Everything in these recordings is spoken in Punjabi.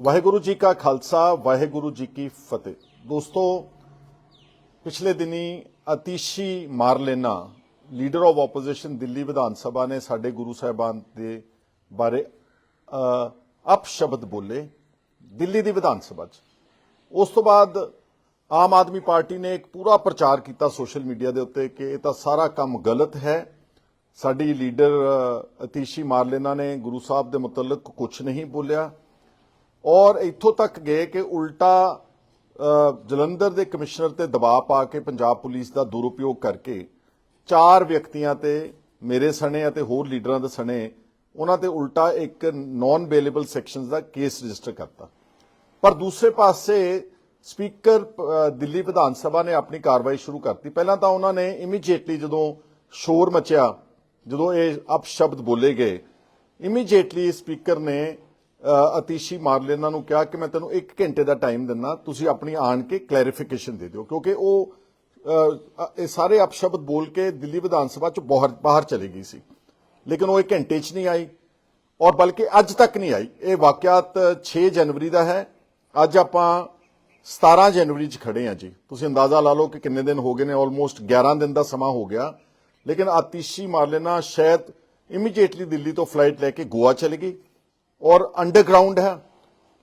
ਵਾਹਿਗੁਰੂ ਜੀ ਕਾ ਖਾਲਸਾ ਵਾਹਿਗੁਰੂ ਜੀ ਕੀ ਫਤਿਹ। ਦੋਸਤੋ ਪਿਛਲੇ ਦਿਨੀ Atishi Marlena leader of opposition Delhi Vidhan Sabha ਨੇ ਸਾਡੇ ਗੁਰੂ ਸਾਹਿਬਾਨ ਦੇ ਬਾਰੇ ਅ, ਅਪਸ਼ਬਦ ਬੋਲੇ ਦਿੱਲੀ ਦੀ ਵਿਧਾਨ ਸਭਾ 'ਚ। ਉਸ ਤੋਂ ਬਾਅਦ ਆਮ ਆਦਮੀ ਪਾਰਟੀ ਨੇ ਇੱਕ ਪੂਰਾ ਪ੍ਰਚਾਰ ਕੀਤਾ ਸੋਸ਼ਲ ਮੀਡੀਆ ਦੇ ਉੱਤੇ ਕਿ ਇਹ ਤਾਂ ਸਾਰਾ ਕੰਮ ਗਲਤ ਹੈ। ਸਾਡੀ ਲੀਡਰ ਅਤੀਸ਼ੀ ਮਾਰਲੇਨਾ ਨੇ ਗੁਰੂ ਸਾਹਿਬ ਦੇ ਮੁਤਲਕ ਕੁਝ ਨਹੀਂ ਬੋਲਿਆ। ਔਰ ਇੱਥੋਂ ਤੱਕ ਗਏ ਕਿ ਉਲਟਾ ਜਲੰਧਰ ਦੇ ਕਮਿਸ਼ਨਰ ਤੇ ਦਬਾਅ ਪਾ ਕੇ ਪੰਜਾਬ ਪੁਲਿਸ ਦਾ ਦੁਰਉਪਯੋਗ ਕਰਕੇ ਚਾਰ ਵਿਅਕਤੀਆਂ ਤੇ ਮੇਰੇ ਸਣੇ ਅਤੇ ਹੋਰ ਲੀਡਰਾਂ ਦੇ ਸਣੇ ਉਹਨਾਂ ਤੇ ਉਲਟਾ ਇੱਕ ਨਾਨ ਬੇਲੇਬਲ ਸੈਕਸ਼ਨਸ ਦਾ ਕੇਸ ਰਜਿਸਟਰ ਕਰਤਾ। ਪਰ ਦੂਸਰੇ ਪਾਸੇ ਸਪੀਕਰ ਦਿੱਲੀ ਵਿਧਾਨ ਸਭਾ ਨੇ ਆਪਣੀ ਕਾਰਵਾਈ ਸ਼ੁਰੂ ਕਰਤੀ। ਪਹਿਲਾਂ ਤਾਂ ਉਹਨਾਂ ਨੇ ਇਮੀਡੀਏਟਲੀ ਜਦੋਂ ਸ਼ੋਰ ਮਚਿਆ, ਜਦੋਂ ਇਹ ਅਪਸ਼ਬਦ ਬੋਲੇ ਗਏ ਇਮੀਡੀਏਟਲੀ ਸਪੀਕਰ ਨੇ ਅ, ਅਤੀਸ਼ੀ ਮਾਰਲੇਨਾ ਨੂੰ ਕਿਹਾ ਕਿ ਮੈਂ ਤੈਨੂੰ 1 ਘੰਟੇ ਦਾ ਟਾਈਮ ਦਿੰਨਾ ਤੁਸੀਂ ਆਪਣੀ ਆਣ ਕੇ ਕਲੈਰੀਫਿਕੇਸ਼ਨ ਦੇ ਦਿਓ ਕਿਉਂਕਿ ਉਹ ਇਹ ਸਾਰੇ ਅਪਸ਼ਬਦ ਬੋਲ ਕੇ ਦਿੱਲੀ ਵਿਧਾਨ ਸਭਾ ਚ ਬਾਹਰ ਬਾਹਰ ਚਲੀ ਗਈ ਸੀ। ਲੇਕਿਨ ਉਹ 1 ਘੰਟੇ ਚ ਨਹੀਂ ਆਈ ਔਰ ਬਲਕਿ ਅੱਜ ਤੱਕ ਨਹੀਂ ਆਈ। ਇਹ ਵਾਕਿਆਤ 6 ਜਨਵਰੀ ਦਾ ਹੈ। ਅੱਜ ਆਪਾਂ 17 ਜਨਵਰੀ ਚ ਖੜੇ ਹਾਂ ਜੀ। ਤੁਸੀਂ ਅੰਦਾਜ਼ਾ ਲਾ ਲਓ ਕਿ ਕਿੰਨੇ ਦਿਨ ਹੋ ਗਏ ਨੇ ਆਲਮੋਸਟ 11 ਦਿਨ ਦਾ ਸਮਾਂ ਹੋ ਗਿਆ। ਲੇਕਿਨ ਆਤਿਸ਼ੀ ਮਾਰਲੇਨਾ ਸ਼ਾਇਦ ਇਮੀਡੀਏਟਲੀ ਦਿੱਲੀ ਤੋਂ ਫਲਾਈਟ ਲੈ ਕੇ ਗੋਆ ਚਲੀ ਗਈ। ਔਰ ਅੰਡਰਗਰਾਉਂਡ ਹੈ।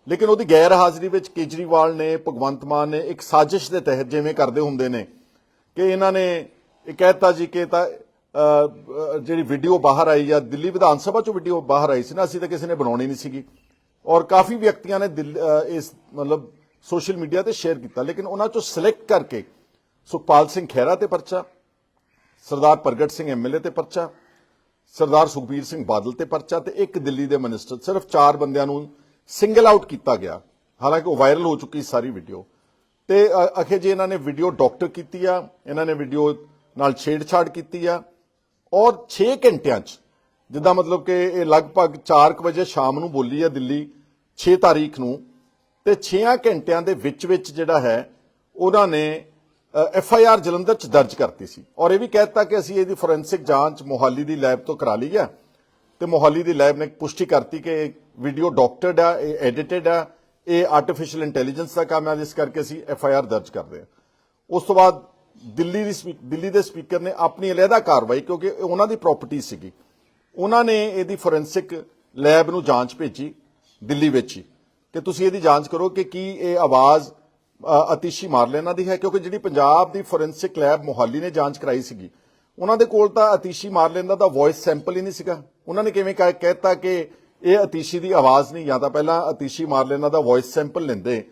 ਲੇਕਿਨ ਉਹਦੀ ਗੈਰ ਹਾਜ਼ਰੀ ਵਿੱਚ ਕੇਜਰੀਵਾਲ ਨੇ, ਭਗਵੰਤ ਮਾਨ ਨੇ ਇੱਕ ਸਾਜ਼ਿਸ਼ ਦੇ ਤਹਿਤ ਜਿਵੇਂ ਕਰਦੇ ਹੁੰਦੇ ਨੇ ਕਿ ਇਹਨਾਂ ਨੇ ਇਹ ਕਹਿਤਾ ਜੀ ਕਿ ਤਾਂ ਜਿਹੜੀ ਵੀਡੀਓ ਬਾਹਰ ਆਈ ਜਾਂ ਦਿੱਲੀ ਵਿਧਾਨ ਸਭਾ ਚੋਂ ਵੀਡੀਓ ਬਾਹਰ ਆਈ ਸੀ ਨਾ, ਅਸੀਂ ਤਾਂ ਕਿਸੇ ਨੇ ਬਣਾਉਣੀ ਨਹੀਂ ਸੀਗੀ। ਔਰ ਕਾਫੀ ਵਿਅਕਤੀਆਂ ਨੇ ਦਿੱਲ- ਇਸ ਮਤਲਬ ਸੋਸ਼ਲ ਮੀਡੀਆ ਤੇ ਸ਼ੇਅਰ ਕੀਤਾ। ਲੇਕਿਨ ਉਹਨਾਂ ਚੋਂ ਸਿਲੈਕਟ ਕਰਕੇ ਸੁਖਪਾਲ ਸਿੰਘ ਖਹਿਰਾ ਤੇ ਪਰਚਾ, ਸਰਦਾਰ ਪ੍ਰਗਟ ਸਿੰਘ ਐਮਐਲਏ ਤੇ ਪਰਚਾ ਸਰਦਾਰ ਸੁਖਬੀਰ ਸਿੰਘ ਬਾਦਲ ਤੇ ਪਰਚਾ ਤੇ ਇੱਕ ਦਿੱਲੀ ਦੇ ਮਿਨਿਸਟਰ, ਸਿਰਫ ਚਾਰ ਬੰਦਿਆਂ ਨੂੰ ਸਿੰਗਲ ਆਊਟ ਕੀਤਾ ਗਿਆ। ਹਾਲਾਂਕਿ ਉਹ ਵਾਇਰਲ ਹੋ ਚੁੱਕੀ ਸਾਰੀ ਵੀਡੀਓ ਤੇ ਅਖੇ ਜੀ ਇਹਨਾਂ ਨੇ ਵੀਡੀਓ ਡਾਕਟਰ ਕੀਤੀ ਆ, ਇਹਨਾਂ ਨੇ ਵੀਡੀਓ ਨਾਲ ਛੇੜਛਾੜ ਕੀਤੀ ਆ, ਔਰ 6 ਘੰਟਿਆਂ 'ਚ, ਜਿੱਦਾਂ ਮਤਲਬ ਕਿ ਇਹ ਲਗਭਗ 4 ਵਜੇ ਸ਼ਾਮ ਨੂੰ ਬੋਲੀ ਆ ਦਿੱਲੀ 6 ਤਾਰੀਖ ਨੂੰ, ਤੇ 6 ਘੰਟਿਆਂ ਦੇ ਵਿੱਚ ਵਿੱਚ ਜਿਹੜਾ ਹੈ, ਉਹਨਾਂ ਨੇ ਐਫ ਆਈ ਆਰ ਜਲੰਧਰ ਚ ਦਰਜ ਕਰਤੀ ਸੀ। ਔਰ ਇਹ ਵੀ ਕਹਿਤਾ ਕਿ ਅਸੀਂ ਇਹਦੀ ਫੋਰੈਂਸਿਕ ਜਾਂਚ ਮੋਹਾਲੀ ਦੀ ਲੈਬ ਤੋਂ ਕਰਾ ਲਈ ਹੈ। ਤੇ ਮੋਹਾਲੀ ਦੀ ਲੈਬ ਨੇ ਪੁਸ਼ਟੀ ਕਰਤੀ ਕਿ ਇਹ ਵੀਡੀਓ ਡਾਕਟਰਡ ਆ, ਇਹ ਐਡੀਟਡ ਆ, ਇਹ ਆਰਟੀਫੀਸ਼ੀਅਲ ਇੰਟੈਲੀਜੈਂਸ ਦਾ ਕੰਮ ਹੈ, ਜਿਸ ਕਰਕੇ ਅਸੀਂ ਐਫ ਆਈ ਆਰ ਦਰਜ ਕਰਦੇ ਹਾਂ। ਉਸ ਤੋਂ ਬਾਅਦ ਦਿੱਲੀ ਦੀ ਸਪੀ- ਦਿੱਲੀ ਦੇ ਸਪੀਕਰ ਨੇ ਆਪਣੀ ਅਲੱਗਾ ਕਾਰਵਾਈ, ਕਿਉਂਕਿ ਉਹਨਾਂ ਦੀ ਪ੍ਰਾਪਰਟੀ ਸੀਗੀ। ਉਹਨਾਂ ਨੇ ਇਹਦੀ ਫੋਰੈਂਸਿਕ ਲੈਬ ਨੂੰ ਜਾਂਚ ਭੇਜੀ, ਦਿੱਲੀ ਵਿੱਚ ਹੀ। ਕਿ ਤੁਸੀਂ ਇਹਦੀ ਜਾਂਚ ਕਰੋ ਕਿ ਕੀ ਇਹ ਆਵਾਜ਼ ਅਤੀਸ਼ੀ ਮਾਰ ਮਾਰਲੇਨਾ ਦੀ ਹੈ, ਕਿਉਂਕਿ ਜਿਹੜੀ ਪੰਜਾਬ ਦੀ ਫੋਰੈਂਸਿਕ ਲੈਬ ਮੋਹਾਲੀ ਨੇ ਜਾਂਚ ਕਰਾਈ ਸੀਗੀ, ਉਹਨਾਂ ਦੇ ਕੋਲ ਤਾਂ ਅਤੀਸ਼ੀ ਮਾਰ ਲੈਣਾ ਦਾ ਵੌਇਸ ਸੈਂਪਲ ਹੀ ਨਹੀਂ ਸੀਗਾ। ਉਹਨਾਂ ਨੇ ਕਿਵੇਂ ਕਹਿ- ਕਹਿਤਾ ਕਿ ਇਹ ਅਤੀਸ਼ੀ ਦੀ ਆਵਾਜ਼ ਨਹੀਂ, ਜਾਂ ਤਾਂ ਪਹਿਲਾਂ ਅਤੀਸ਼ੀ ਮਾਰ ਲੈਣਾ ਦਾ ਵੌਇਸ ਸੈਂਪਲ ਲੈਂਦੇ,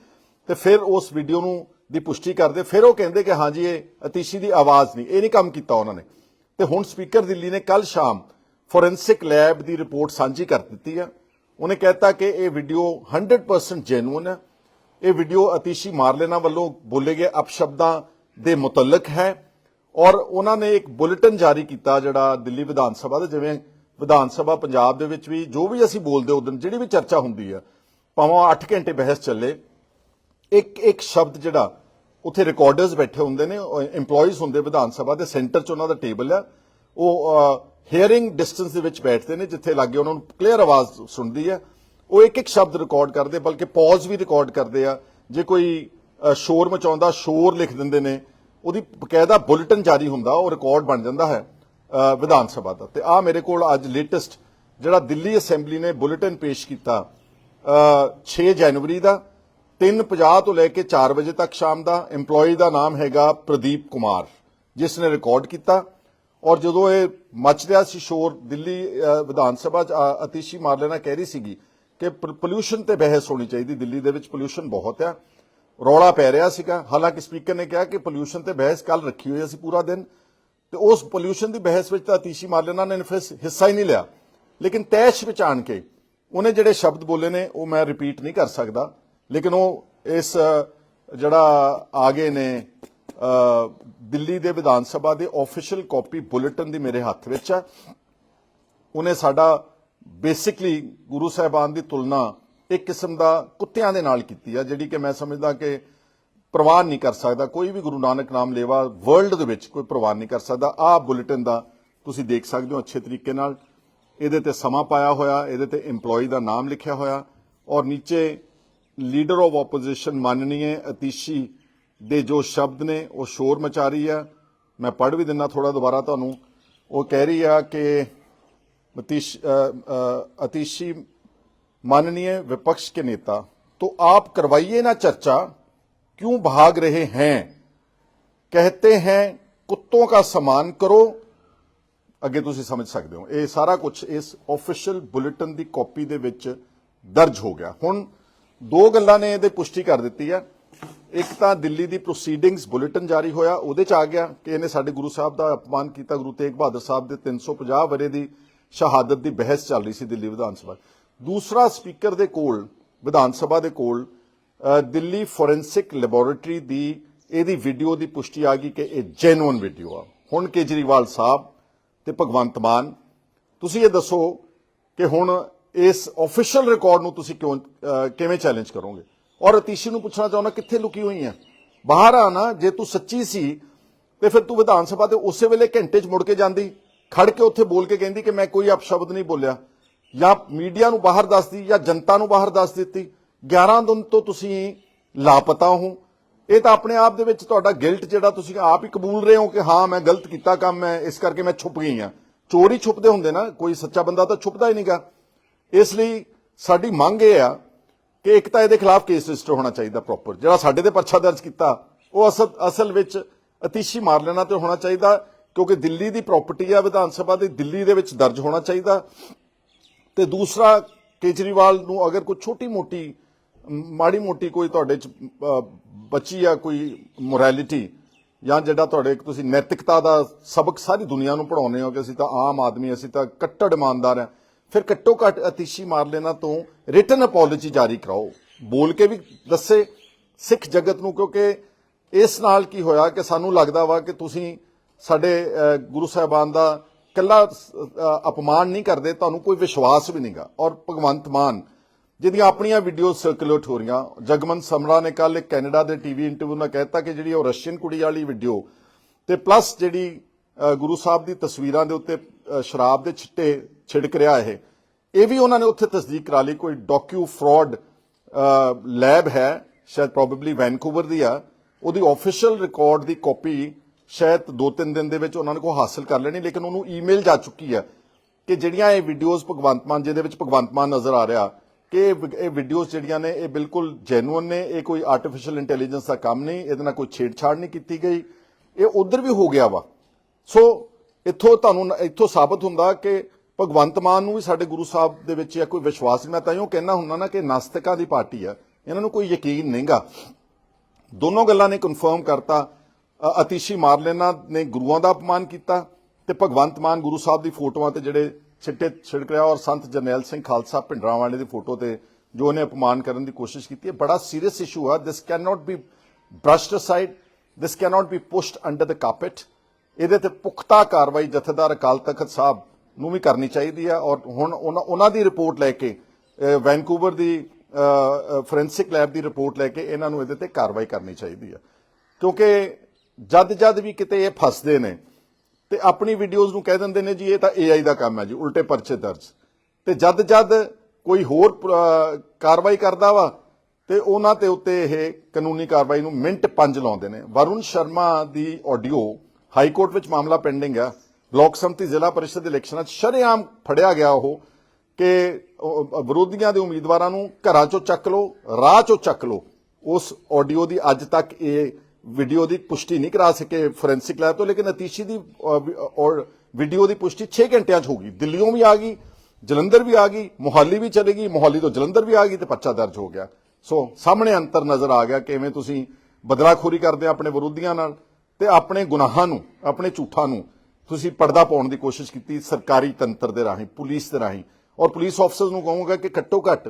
ਤੇ ਫਿਰ ਉਸ ਵੀਡੀਓ ਨੂੰ ਦੀ ਪੁਸ਼ਟੀ ਕਰਦੇ, ਫਿਰ ਉਹ ਕਹਿੰਦੇ ਕਿ ਹਾਂਜੀ, ਇਹ ਅਤੀਸ਼ੀ ਦੀ ਆਵਾਜ਼ ਨਹੀਂ, ਇਹ ਨਹੀਂ ਕੰਮ ਕੀਤਾ ਉਹਨਾਂ ਨੇ। ਤੇ ਹੁਣ ਸਪੀਕਰ ਦਿੱਲੀ ਨੇ ਕੱਲ ਸ਼ਾਮ ਫੋਰੈਂਸਿਕ ਲੈਬ ਦੀ ਰਿਪੋਰਟ ਸਾਂਝੀ ਕਰ ਦਿੱਤੀ ਆ। ਉਹਨੇ ਕਹਿਤਾ ਕਿ ਇਹ ਵੀਡੀਓ 100% ਜੈਨੂਇਨ ਹੈ ਇਹ ਵੀਡੀਓ ਅਤੀਸ਼ੀ ਮਾਰਲੇਨਾ ਵੱਲੋਂ ਬੋਲੇ ਗਏ ਅਪਸ਼ਬਦਾਂ ਦੇ ਮੁਤਲਕ ਹੈ ਔਰ ਉਹਨਾਂ ਨੇ ਇੱਕ ਬੁਲੇਟਿਨ ਜਾਰੀ ਕੀਤਾ ਜਿਹੜਾ ਦਿੱਲੀ ਵਿਧਾਨ ਸਭਾ ਦਾ, ਜਿਵੇਂ ਵਿਧਾਨ ਸਭਾ ਪੰਜਾਬ ਦੇ ਵਿੱਚ ਵੀ ਜੋ ਵੀ ਅਸੀਂ ਬੋਲਦੇ ਉਦੋਂ ਜਿਹੜੀ ਵੀ ਚਰਚਾ ਹੁੰਦੀ ਆ ਭਾਵੇਂ 8 ਘੰਟੇ ਬਹਿਸ ਚੱਲੇ, ਇੱਕ ਇੱਕ ਸ਼ਬਦ ਜਿਹੜਾ ਉੱਥੇ ਰਿਕਾਰਡਰਸ ਬੈਠੇ ਹੁੰਦੇ ਨੇ EMPLOYEES ਹੁੰਦੇ ਵਿਧਾਨ ਸਭਾ ਦੇ ਸੈਂਟਰ 'ਚ ਉਹਨਾਂ ਦਾ ਟੇਬਲ ਆ ਉਹ ਹੇਅਰਿੰਗ ਡਿਸਟੈਂਸ ਦੇ ਵਿੱਚ ਬੈਠਦੇ ਨੇ, ਜਿੱਥੇ ਲੱਗੇ ਉਹਨਾਂ ਨੂੰ ਕਲੀਅਰ ਆਵਾਜ਼ ਸੁਣਦੀ ਹੈ ਉਹ ਇੱਕ ਇੱਕ ਸ਼ਬਦ ਰਿਕਾਰਡ ਕਰਦੇ ਬਲਕਿ ਪੌਜ਼ ਵੀ ਰਿਕਾਰਡ ਕਰਦੇ ਆ। ਜੇ ਕੋਈ ਸ਼ੋਰ ਮਚਾਉਂਦਾ ਸ਼ੋਰ ਲਿਖ ਦਿੰਦੇ ਨੇ ਉਹਦੀ ਬਕਾਇਦਾ ਬੁਲੇਟਿਨ ਜਾਰੀ ਹੁੰਦਾ ਉਹ ਰਿਕਾਰਡ ਬਣ ਜਾਂਦਾ ਹੈ ਵਿਧਾਨ ਸਭਾ ਦਾ। ਤੇ ਆ ਮੇਰੇ ਕੋਲ ਅੱਜ ਲੇਟੈਸਟ ਜਿਹੜਾ ਦਿੱਲੀ ਅਸੈਂਬਲੀ ਨੇ ਬੁਲੇਟਿਨ ਪੇਸ਼ ਕੀਤਾ ਅ, 6 ਜਨਵਰੀ ਦਾ 3:50 ਤੋਂ ਲੈ ਕੇ 4 ਵਜੇ ਤੱਕ ਸ਼ਾਮ ਦਾ EMPLOYEE ਦਾ ਨਾਮ ਹੈਗਾ ਪ੍ਰਦੀਪ ਕੁਮਾਰ ਜਿਸ ਨੇ ਰਿਕਾਰਡ ਕੀਤਾ। ਔਰ ਜਦੋਂ ਇਹ ਮਚ ਰਿਹਾ ਸੀ ਸ਼ੋਰ ਦਿੱਲੀ ਵਿਧਾਨ ਸਭਾ ਚ ਅਤੀਸ਼ੀ ਮਾਰ ਲੈਣਾ ਕਹਿ ਰਹੀ ਸੀਗੀ ਕਿ ਪੋਲੂਸ਼ਨ ਤੇ ਬਹਿਸ ਹੋਣੀ ਚਾਹੀਦੀ, ਦਿੱਲੀ ਦੇ ਵਿੱਚ ਪੋਲੂਸ਼ਨ ਬਹੁਤ ਆ। ਰੌਲਾ ਪੈ ਰਿਹਾ ਸੀਗਾ। ਹਾਲਾਂਕਿ ਸਪੀਕਰ ਨੇ ਕਿਹਾ ਕਿ ਪੋਲੂਸ਼ਨ ਤੇ ਬਹਿਸ ਕੱਲ ਰੱਖੀ ਹੋਈ ਅਸੀਂ ਪੂਰਾ ਦਿਨ। ਤੇ ਉਸ ਪੋਲੂਸ਼ਨ ਦੀ ਬਹਿਸ ਵਿੱਚ ਤਾਂ ਅਤੀਸ਼ੀ ਮਾਰਲੇਨਾ ਨੇ ਫਿਰ ਹਿੱਸਾ ਹੀ ਨਹੀਂ ਲਿਆ। ਲੇਕਿਨ ਤੈਸ਼ ਵਿੱਚ ਆਣ ਕੇ ਉਹਨੇ ਜਿਹੜੇ ਸ਼ਬਦ ਬੋਲੇ ਨੇ, ਉਹ ਮੈਂ ਰਿਪੀਟ ਨਹੀਂ ਕਰ ਸਕਦਾ। ਲੇਕਿਨ ਉਹ ਇਸ ਜਿਹੜਾ ਆ ਗਏ ਨੇ ਦਿੱਲੀ ਦੇ ਵਿਧਾਨ ਸਭਾ ਦੇ ਆਫੀਸ਼ੀਅਲ ਕਾਪੀ ਬੁਲੇਟਿਨ ਦੀ ਮੇਰੇ ਹੱਥ ਵਿੱਚ ਹੈ ਉਹਨੇ ਸਾਡਾ ਬੇਸਿਕਲੀ ਗੁਰੂ ਸਾਹਿਬਾਨ ਦੀ ਤੁਲਨਾ ਇੱਕ ਕਿਸਮ ਦਾ ਕੁੱਤਿਆਂ ਦੇ ਨਾਲ ਕੀਤੀ ਆ, ਜਿਹੜੀ ਕਿ ਮੈਂ ਸਮਝਦਾ ਕਿ ਪ੍ਰਵਾਨ ਨਹੀਂ ਕਰ ਸਕਦਾ। ਕੋਈ ਵੀ ਗੁਰੂ ਨਾਨਕ ਨਾਮ ਲੇਵਾ ਵਰਲਡ ਦੇ ਵਿੱਚ ਕੋਈ ਪ੍ਰਵਾਨ ਨਹੀਂ ਕਰ ਸਕਦਾ। ਆਹ ਬੁਲੇਟਿਨ ਦਾ ਤੁਸੀਂ ਦੇਖ ਸਕਦੇ ਹੋ ਅੱਛੇ ਤਰੀਕੇ ਨਾਲ। ਇਹਦੇ ਤੇ ਸਮਾਂ ਪਾਇਆ ਹੋਇਆ, ਇਹਦੇ ਤੇ EMPLOYEE ਦਾ ਨਾਮ ਲਿਖਿਆ ਹੋਇਆ ਔਰ ਨੀਚੇ ਲੀਡਰ ਆਫ ਆਪੋਜੀਸ਼ਨ ਮਾਨਨੀय ਅਤੀਸ਼ੀ ਦੇ ਜੋ ਸ਼ਬਦ ਨੇ, ਉਹ ਸ਼ੋਰ ਮਚਾ ਰਹੀ ਆ। ਮੈਂ ਪੜ੍ਹ ਵੀ ਦਿੰਨਾ ਥੋੜਾ ਦੁਬਾਰਾ ਤੁਹਾਨੂੰ। ਉਹ ਕਹਿ ਰਹੀ ਆ ਕਿ अतीश अ, अ, अतीशी माननीय विपक्ष के नेता तो आप करवाइए ना चर्चा क्यों भाग रहे हैं कहते हैं कुत्तों का सम्मान करो ਅੱਗੇ ਤੁਸੀਂ ਸਮਝ ਸਕਦੇ ਹੋ ਇਹ ਸਾਰਾ ਕੁਝ ਇਸ ਆਫੀਸ਼ੀਅਲ ਬੁਲੇਟਿਨ ਦੀ ਕਾਪੀ ਦੇ ਵਿੱਚ ਦਰਜ ਹੋ ਗਿਆ ਹੁਣ ਦੋ ਗੱਲਾਂ ਨੇ ਇਹਦੇ ਪੁਸ਼ਟੀ ਕਰ ਦਿੱਤੀ ਆ ਇੱਕ ਤਾਂ ਦਿੱਲੀ ਦੀ ਪ੍ਰੋਸੀਡਿੰਗਸ ਬੁਲੇਟਿਨ ਜਾਰੀ ਹੋਇਆ ਉਹਦੇ ਚ ਆ ਗਿਆ ਕਿ ਇਹਨੇ ਸਾਡੇ ਗੁਰੂ ਸਾਹਿਬ ਦਾ ਅਪਮਾਨ ਕੀਤਾ ਗੁਰੂ ਤੇਗ ਬਹਾਦਰ ਸਾਹਿਬ ਦੇ 350 ਵਰੇ ਦੀ ਸ਼ਹਾਦਤ ਦੀ ਬਹਿਸ ਚੱਲ ਰਹੀ ਸੀ ਦਿੱਲੀ ਵਿਧਾਨ ਸਭਾ ਦੂਸਰਾ ਸਪੀਕਰ ਦੇ ਕੋਲ, ਵਿਧਾਨ ਸਭਾ ਦੇ ਕੋਲ ਦਿੱਲੀ ਫੋਰੈਂਸਿਕ ਲੈਬੋਰੇਟਰੀ ਦੀ ਇਹਦੀ ਵੀਡੀਓ ਦੀ ਪੁਸ਼ਟੀ ਆ ਗਈ ਕਿ ਇਹ ਜੈਨੂਇਨ ਵੀਡੀਓ ਆ। ਹੁਣ ਕੇਜਰੀਵਾਲ ਸਾਹਿਬ ਤੇ ਭਗਵੰਤ ਮਾਨ, ਤੁਸੀਂ ਇਹ ਦੱਸੋ ਕਿ ਹੁਣ ਇਸ ਆਫੀਸ਼ੀਅਲ ਰਿਕਾਰਡ ਨੂੰ ਤੁਸੀਂ ਕਿਉਂ ਕਿਵੇਂ ਚੈਲੰਜ ਕਰੋਗੇ? ਔਰ ਅਤੀਸ਼ੀ ਨੂੰ ਪੁੱਛਣਾ ਚਾਹੁੰਦਾ, ਕਿੱਥੇ ਲੁਕੀ ਹੋਈ ਹੈ ਬਾਹਰ ਆ ਨਾ ਜੇ ਤੂੰ ਸੱਚੀ ਸੀ, ਤੇ ਫਿਰ ਤੂੰ ਵਿਧਾਨ ਸਭਾ ਤੇ ਉਸੇ ਵੇਲੇ ਘੰਟੇ 'ਚ ਮੁੜ ਕੇ ਜਾਂਦੀ। ਖੜ ਕੇ ਉੱਥੇ ਬੋਲ ਕੇ ਕਹਿੰਦੀ ਕਿ ਮੈਂ ਕੋਈ ਅਪਸ਼ਬਦ ਨਹੀਂ ਬੋਲਿਆ। ਜਾਂ ਮੀਡੀਆ ਨੂੰ ਬਾਹਰ ਦੱਸਦੀ ਜਾਂ ਜਨਤਾ ਨੂੰ ਬਾਹਰ ਦੱਸ ਦਿੱਤੀ। 11 ਦਿਨ ਤੋਂ ਤੁਸੀਂ ਲਾਪਤਾ ਹੋ। ਇਹ ਤਾਂ ਆਪਣੇ ਆਪ ਦੇ ਵਿੱਚ ਤੁਹਾਡਾ ਗਿਲਟ ਜਿਹੜਾ ਤੁਸੀਂ ਆਪ ਹੀ ਕਬੂਲ ਰਹੇ ਹੋ ਕਿ ਹਾਂ, ਮੈਂ ਗਲਤ ਕੀਤਾ ਕੰਮ ਹੈ ਇਸ ਕਰਕੇ ਮੈਂ ਛੁਪ ਗਈ ਹਾਂ। ਚੋਰੀ ਛੁਪਦੇ ਹੁੰਦੇ ਨਾ, ਕੋਈ ਸੱਚਾ ਬੰਦਾ ਤਾਂ ਛੁਪਦਾ ਹੀ ਨਹੀਂਗਾ ਇਸ ਲਈ ਸਾਡੀ ਮੰਗ ਇਹ ਆ ਕਿ ਇੱਕ ਤਾਂ ਇਹਦੇ ਖਿਲਾਫ ਕੇਸ ਰਜਿਸਟਰ ਹੋਣਾ ਚਾਹੀਦਾ ਪ੍ਰੋਪਰ ਜਿਹੜਾ ਸਾਡੇ ਤੇ ਪਰਚਾ ਦਰਜ ਕੀਤਾ, ਉਹ ਅਸਲ ਅਸਲ ਵਿੱਚ ਅਤੀਸ਼ੀ ਮਾਰ ਲੈਣਾ ਤੇ ਹੋਣਾ ਚਾਹੀਦਾ। ਕਿਉਂਕਿ ਦਿੱਲੀ ਦੀ ਪ੍ਰਾਪਰਟੀ ਆ ਵਿਧਾਨ ਸਭਾ ਦੀ ਦਿੱਲੀ ਦੇ ਵਿੱਚ ਦਰਜ ਹੋਣਾ ਚਾਹੀਦਾ। ਤੇ ਦੂਸਰਾ ਕੇਜਰੀਵਾਲ ਨੂੰ ਅਗਰ ਕੋਈ ਛੋਟੀ ਮੋਟੀ ਮਾੜੀ ਮੋਟੀ ਕੋਈ ਤੁਹਾਡੇ ਚ ਅਹ, ਬਚੀ ਆ ਕੋਈ ਮੋਰੈਲਿਟੀ ਜਾਂ ਜਿਹੜਾ ਤੁਹਾਡੇ ਤੁਸੀਂ ਨੈਤਿਕਤਾ ਦਾ ਸਬਕ ਸਾਰੀ ਦੁਨੀਆ ਨੂੰ ਪੜਾਉਂਦੇ ਹੋ ਕਿ ਅਸੀਂ ਤਾਂ ਆਮ ਆਦਮੀ ਅਸੀਂ ਤਾਂ ਕੱਟੜ ਇਮਾਨਦਾਰ ਆ ਫਿਰ ਘੱਟੋ ਘੱਟ ਅਤੀਸ਼ੀ ਮਾਰ ਲੈਣਾ ਤੋਂ ਰਿਟਨ ਅਪੋਲੋਜੀ ਜਾਰੀ ਕਰਾਓ। ਬੋਲ ਕੇ ਵੀ ਦੱਸੇ ਸਿੱਖ ਜਗਤ ਨੂੰ ਕਿਉਂਕਿ ਇਸ ਨਾਲ ਕੀ ਹੋਇਆ ਕਿ ਸਾਨੂੰ ਲੱਗਦਾ ਵਾ ਕਿ ਤੁਸੀਂ ਸਾਡੇ ਗੁਰੂ ਸਾਹਿਬਾਨ ਦਾ ਕੱਲਾ ਅਪਮਾਨ ਨਹੀਂ ਕਰਦੇ, ਤੁਹਾਨੂੰ ਕੋਈ ਵਿਸ਼ਵਾਸ ਵੀ ਨਹੀਂਗਾ। ਔਰ ਭਗਵੰਤ ਮਾਨ, ਜਿਹਦੀਆਂ ਆਪਣੀਆਂ ਵੀਡੀਓ ਸਰਕੂਲੇਟ ਹੋ ਰਹੀਆਂ, ਜਗਮਨ ਸਮਰਾ ਨੇ ਕੱਲ ਇੱਕ ਕੈਨੇਡਾ ਦੇ ਟੀਵੀ ਇੰਟਰਵਿਊ ਨਾਲ ਕਹਿਤਾ ਕਿ ਜਿਹੜੀ ਉਹ ਰਸ਼ੀਅਨ ਕੁੜੀ ਵਾਲੀ ਵੀਡੀਓ ਤੇ ਪਲੱਸ ਜਿਹੜੀ ਗੁਰੂ ਸਾਹਿਬ ਦੀ ਤਸਵੀਰਾਂ ਦੇ ਉੱਤੇ ਸ਼ਰਾਬ ਦੇ ਛਿੱਟੇ ਛਿੜਕ ਰਿਹਾ ਇਹ ਇਹ ਵੀ ਉਹਨਾਂ ਨੇ ਉੱਥੇ ਤਸਦੀਕ ਕਰਾ ਲਈ, ਕੋਈ ਡਾਕਿਊ ਫਰਾਡ ਲੈਬ ਹੈ, ਸ਼ਾਇਦ ਪ੍ਰੋਬੇਬਲੀ ਵੈਨਕੂਵਰ ਦੀ ਆ, ਉਹਦੀ ਆਫੀਸ਼ੀਅਲ ਰਿਕਾਰਡ ਦੀ ਕਾਪੀ ਸ਼ਾਇਦ 2-3 ਦਿਨ ਦੇ ਵਿੱਚ ਉਹਨਾਂ ਨੇ ਕੋ ਹਾਸਲ ਕਰ ਲੈਣੀ, ਲੇਕਿਨ ਉਹਨੂੰ ਈਮੇਲ ਜਾ ਚੁੱਕੀ ਹੈ ਕਿ ਜਿਹੜੀਆਂ ਇਹ ਵੀਡੀਓਜ਼ ਭਗਵੰਤ ਮਾਨ, ਜਿਹਦੇ ਵਿੱਚ ਭਗਵੰਤ ਮਾਨ ਨਜ਼ਰ ਆ ਰਿਹਾ, ਕਿ ਇਹ ਵੀਡੀਓਜ਼ ਜਿਹੜੀਆਂ ਨੇ, ਇਹ ਬਿਲਕੁਲ ਜੈਨੂਇਨ ਨੇ, ਇਹ ਕੋਈ ਆਰਟੀਫੀਸ਼ੀਅਲ ਇੰਟੈਲੀਜੈਂਸ ਦਾ ਕੰਮ ਨਹੀਂ, ਇਹਦੇ ਨਾਲ ਕੋਈ ਛੇੜਛਾੜ ਨਹੀਂ ਕੀਤੀ ਗਈ। ਇਹ ਉਧਰ ਵੀ ਹੋ ਗਿਆ ਵਾ। ਸੋ ਇੱਥੋਂ ਤੁਹਾਨੂੰ ਇੱਥੋਂ ਸਾਬਤ ਹੁੰਦਾ ਕਿ ਭਗਵੰਤ ਮਾਨ ਨੂੰ ਵੀ ਸਾਡੇ ਗੁਰੂ ਸਾਹਿਬ ਦੇ ਵਿੱਚ ਜਾਂ ਕੋਈ ਵਿਸ਼ਵਾਸ ਨਹੀਂ। ਮੈਂ ਤਾਂ ਇਉਂ ਕਹਿਣਾ ਹੁੰਦਾ ਨਾ ਕਿ ਨਾਸਤਿਕਾਂ ਦੀ ਪਾਰਟੀ ਆ ਇਹਨਾਂ ਨੂੰ ਕੋਈ ਯਕੀਨ ਨਹੀਂਗਾ। ਦੋਨੋਂ ਗੱਲਾਂ ਨੇ ਕਨਫਰਮ ਕਰਤਾ। ਅਤੀਸ਼ੀ ਮਾਰ ਨੇ ਗੁਰੂਆਂ ਦਾ ਅਪਮਾਨ ਕੀਤਾ ਤੇ ਭਗਵੰਤ ਮਾਨ ਗੁਰੂ ਸਾਹਿਬ ਦੀ ਫੋਟੋਆਂ ਤੇ ਜਿਹੜੇ ਛਿੱਟੇ ਛਿੜਕ ਰਿਹਾ ਔਰ ਸੰਤ ਜਰਨੈਲ ਸਿੰਘ ਖਾਲਸਾ ਭਿੰਡਰਾਂ ਵਾਲੇ ਦੀ ਫੋਟੋ ਤੇ ਜੋ ਉਹਨੇ ਅਪਮਾਨ ਕਰਨ ਦੀ ਕੋਸ਼ਿਸ਼ ਕੀਤੀ ਹੈ ਬੜਾ ਸੀਰੀਅਸ ਇਸ਼ੂ ਹੈ this can not be brushed aside this can not be pushed under the carpet ਇਹਦੇ ਤੇ ਪੁਖਤਾ ਕਾਰਵਾਈ ਜਥੇਦਾਰ ਅਕਾਲ ਤਖਤ ਸਾਹਿਬ ਨੂੰ ਵੀ ਕਰਨੀ ਚਾਹੀਦੀ ਹੈ ਔਰ ਹੁਣ ਉਹਨਾਂ ਉਹਨਾਂ ਦੀ ਰਿਪੋਰਟ ਲੈ ਕੇ ਵੈਨਕੂਵਰ ਦੀ ਫੋਰੈਂਸਿਕ ਲੈਬ ਦੀ ਰਿਪੋਰਟ ਲੈ ਕੇ ਇਹਨਾਂ ਨੂੰ ਇਹਦੇ ਤੇ ਕਾਰਵਾਈ ਕਰਨੀ ਚਾਹੀਦੀ ਹੈ ਕਿਉਂਕਿ ਜਦ ਜਦ ਵੀ ਕਿਤੇ ਇਹ ਫਸਦੇ ਨੇ, ਤੇ ਆਪਣੀ ਵੀਡੀਓਜ਼ ਨੂੰ ਕਹਿ ਦਿੰਦੇ ਨੇ ਜੀ, ਇਹ ਤਾਂ AI ਦਾ ਕੰਮ ਹੈ ਜੀ, ਉਲਟੇ ਪਰਚੇ ਦਰਜ। ਤੇ ਜਦ ਜਦ ਕੋਈ ਹੋਰ ਕਾਰਵਾਈ ਕਰਦਾ ਵਾ, ਤੇ ਉਹਨਾਂ ਤੇ ਉੱਤੇ ਇਹ ਕਾਨੂੰਨੀ ਕਾਰਵਾਈ ਨੂੰ ਮਿੰਟ ਪੰਜ ਲਾਉਂਦੇ ਨੇ। ਵਰੁਣ ਸ਼ਰਮਾ ਦੀ ਆਡੀਓ ਹਾਈ ਕੋਰਟ ਵਿੱਚ ਮਾਮਲਾ ਪੈਂਡਿੰਗ ਆ। ਬਲਾਕ ਸੰਮਤੀ ਜ਼ਿਲ੍ਹਾ ਪਰਿਸ਼ਦ ਦੇ ਇਲੈਕਸ਼ਨਾਂ 'ਚ ਸ਼ਰੇਆਮ ਫੜਿਆ ਗਿਆ ਉਹ ਕਿ ਵਿਰੋਧੀਆਂ ਦੇ ਉਮੀਦਵਾਰਾਂ ਨੂੰ ਘਰਾਂ 'ਚੋਂ ਚੱਕ ਲਓ, ਰਾਹ 'ਚੋਂ ਚੱਕ ਲਓ। ਉਸ ਆਡੀਓ ਦੀ ਅੱਜ ਤੱਕ ਇਹ ਵੀਡੀਓ ਦੀ ਪੁਸ਼ਟੀ ਨਹੀਂ ਕਰਾ ਸਕੇ ਫੋਰੈਂਸਿਕ ਲੈਬ ਤੋਂ ਲੇਕਿਨ ਅਤੀਸ਼ੀ ਦੀ ਅਹ, ਵੀ- ਔਰ ਵੀਡੀਓ ਦੀ ਪੁਸ਼ਟੀ 6 ਘੰਟਿਆਂ 'ਚ ਹੋ ਗਈ ਦਿੱਲੀੋਂ ਵੀ ਆ ਗਈ ਜਲੰਧਰ ਵੀ ਆ ਗਈ ਮੋਹਾਲੀ ਵੀ ਚਲੇ ਗਈ ਮੁਹਾਲੀ ਤੋਂ ਜਲੰਧਰ ਵੀ ਆ ਗਈ ਤੇ ਪਰਚਾ ਦਰਜ ਹੋ ਗਿਆ। ਸੋ ਸਾਹਮਣੇ ਅੰਤਰ ਨਜ਼ਰ ਆ ਗਿਆ ਕਿਵੇਂ ਤੁਸੀਂ ਬਦਲਾਖੋਰੀ ਕਰਦੇ ਆ ਆਪਣੇ ਵਿਰੋਧੀਆਂ ਨਾਲ ਤੇ ਆਪਣੇ ਗੁਨਾਹਾਂ ਨੂੰ ਆਪਣੇ ਝੂਠਾਂ ਨੂੰ ਤੁਸੀਂ ਪਰਦਾ ਪਾਉਣ ਦੀ ਕੋਸ਼ਿਸ਼ ਕੀਤੀ ਸਰਕਾਰੀ ਤੰਤਰ ਦੇ ਰਾਹੀਂ ਪੁਲਿਸ ਦੇ ਰਾਹੀਂ। ਔਰ ਪੁਲਿਸ ਆਫਸਰਸ ਨੂੰ ਕਹੂੰਗਾ ਕਿ ਘੱਟੋ ਘੱਟ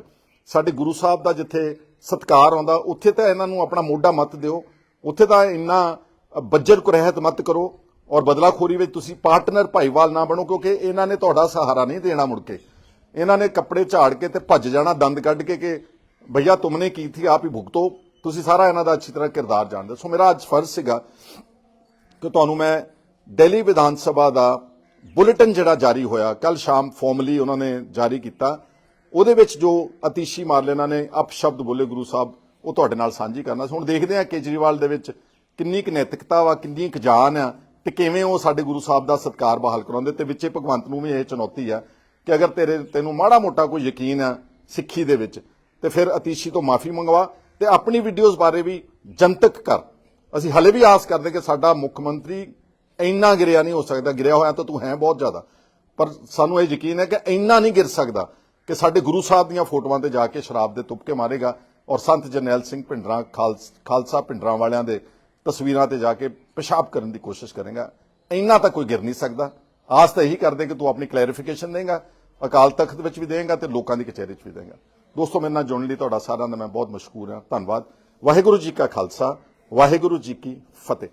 ਸਾਡੇ ਗੁਰੂ ਸਾਹਿਬ ਦਾ ਜਿੱਥੇ ਸਤਕਾਰ ਆਉਂਦਾ ਉੱਥੇ ਤਾਂ ਇਹਨਾਂ ਨੂੰ ਆਪਣਾ ਮੋਢਾ ਮਤ ਦਿਓ। ਉੱਥੇ ਤਾਂ ਇੰਨਾ ਬੱਜਰ ਕੁਰਹਿਤ ਮਤ ਕਰੋ ਔਰ ਬਦਲਾਖੋਰੀ ਵਿੱਚ ਤੁਸੀਂ ਪਾਰਟਨਰ ਭਾਈਵਾਲ ਨਾ ਬਣੋ, ਕਿਉਂਕਿ ਇਹਨਾਂ ਨੇ ਤੁਹਾਡਾ ਸਹਾਰਾ ਨਹੀਂ ਦੇਣਾ ਮੁੜ ਕੇ। ਇਹਨਾਂ ਨੇ ਕੱਪੜੇ ਝਾੜ ਕੇ ਤੇ ਭੱਜ ਜਾਣਾ, ਦੰਦ ਕੱਢ ਕੇ ਕਿ ਭਈਆ ਤੁਮਨੇ ਕੀ ਥੀ, ਆਪ ਹੀ ਭੁਗਤੋ। ਤੁਸੀਂ ਸਾਰਾ ਇਹਨਾਂ ਦਾ ਅੱਛੀ ਤਰ੍ਹਾਂ ਕਿਰਦਾਰ ਜਾਣਦੇ। ਸੋ ਮੇਰਾ ਅੱਜ ਫਰਜ਼ ਸੀਗਾ ਕਿ ਤੁਹਾਨੂੰ ਮੈਂ ਦਿੱਲੀ ਵਿਧਾਨ ਸਭਾ ਦਾ ਬੁਲੇਟਿਨ ਜਿਹੜਾ ਜਾਰੀ ਹੋਇਆ ਕੱਲ ਸ਼ਾਮ ਫਾਰਮਲੀ ਉਹਨਾਂ ਨੇ ਜਾਰੀ ਕੀਤਾ। ਉਹਦੇ ਵਿੱਚ ਜੋ ਅਤੀਸ਼ੀ ਮਾਰਲੇਨਾ ਨੇ ਅਪਸ਼ਬਦ ਬੋਲੇ ਗੁਰੂ ਸਾਹਿਬ ਉਹ ਤੁਹਾਡੇ ਨਾਲ ਸਾਂਝੀ ਕਰਨਾ ਸੀ। ਹੁਣ ਦੇਖਦੇ ਆ ਕੇਜਰੀਵਾਲ ਦੇ ਵਿੱਚ ਕਿੰਨੀ ਕੁ ਨੈਤਿਕਤਾ ਵਾ, ਕਿੰਨੀ ਕੁ ਜਾਨ ਆ ਤੇ ਕਿਵੇਂ ਉਹ ਸਾਡੇ ਗੁਰੂ ਸਾਹਿਬ ਦਾ ਸਤਿਕਾਰ ਬਹਾਲ ਕਰਾਉਂਦੇ ਤੇ ਵਿੱਚੇ ਭਗਵੰਤ ਨੂੰ ਵੀ ਇਹ ਚੁਣੌਤੀ ਆ ਕਿ ਅਗਰ ਤੇਰੇ, ਤੈਨੂੰ ਮਾੜਾ ਮੋਟਾ ਕੋਈ ਯਕੀਨ ਆ ਸਿੱਖੀ ਦੇ ਵਿੱਚ, ਤੇ ਫਿਰ ਅਤੀਸ਼ੀ ਤੋਂ ਮਾਫੀ ਮੰਗਵਾ ਤੇ ਆਪਣੀ ਵੀਡੀਓਜ਼ ਬਾਰੇ ਵੀ ਜਨਤਕ ਕਰ। ਅਸੀਂ ਹਲੇ ਵੀ ਆਸ ਕਰਦੇ ਕਿ ਸਾਡਾ ਮੁੱਖ ਮੰਤਰੀ ਇੰਨਾ ਗਿਰਿਆ ਨਹੀਂ ਹੋ ਸਕਦਾ। ਗਿਰਿਆ ਹੋਇਆ ਤਾਂ ਤੂੰ ਹੈ ਬਹੁਤ ਜ਼ਿਆਦਾ, ਪਰ ਸਾਨੂੰ ਇਹ ਯਕੀਨ ਹੈ ਕਿ ਇੰਨਾ ਨਹੀਂ ਗਿਰ ਸਕਦਾ ਕਿ ਸਾਡੇ ਗੁਰੂ ਸਾਹਿਬ ਦੀਆਂ ਫੋਟੋਆਂ ਤੇ ਜਾ ਕੇ ਸ਼ਰਾਬ ਦੇ ਤੁਪਕੇ ਮਾਰੇਗਾ। ਔਰ ਸੰਤ ਜਰਨੈਲ ਸਿੰਘ ਭਿੰਡਰਾਂ, ਖਾਲਸ- ਖਾਲਸਾ ਭਿੰਡਰਾਂ ਵਾਲਿਆਂ ਦੇ ਤਸਵੀਰਾਂ ਤੇ ਜਾ ਕੇ ਪਿਸ਼ਾਬ ਕਰਨ ਦੀ ਕੋਸ਼ਿਸ਼ ਕਰੇਗਾ। ਇੰਨਾ ਤਾਂ ਕੋਈ ਗਿਰ ਨਹੀਂ ਸਕਦਾ। ਆਸ ਤਾਂ ਇਹੀ ਕਰਦੇ ਕਿ ਤੂੰ ਆਪਣੀ ਕਲੈਰੀਫਿਕੇਸ਼ਨ ਦੇਂਗਾ, ਅਕਾਲ ਤਖਤ ਵਿੱਚ ਵੀ ਦੇਂਗਾ ਤੇ ਲੋਕਾਂ ਦੀ ਕਚਹਿਰੀ 'ਚ ਵੀ ਦੇਂਗਾ। ਦੋਸਤੋ, ਮੇਰੇ ਨਾਲ ਜੁੜਨ ਲਈ ਤੁਹਾਡਾ ਸਾਰਿਆਂ ਦਾ ਮੈਂ ਬਹੁਤ ਮਸ਼ਕੂਰ ਹਾਂ। ਧੰਨਵਾਦ। ਵਾਹਿਗੁਰੂ ਜੀ ਕਾ ਖਾਲਸਾ, ਵਾਹਿਗੁਰੂ ਜੀ ਕੀ ਫਤਿਹ।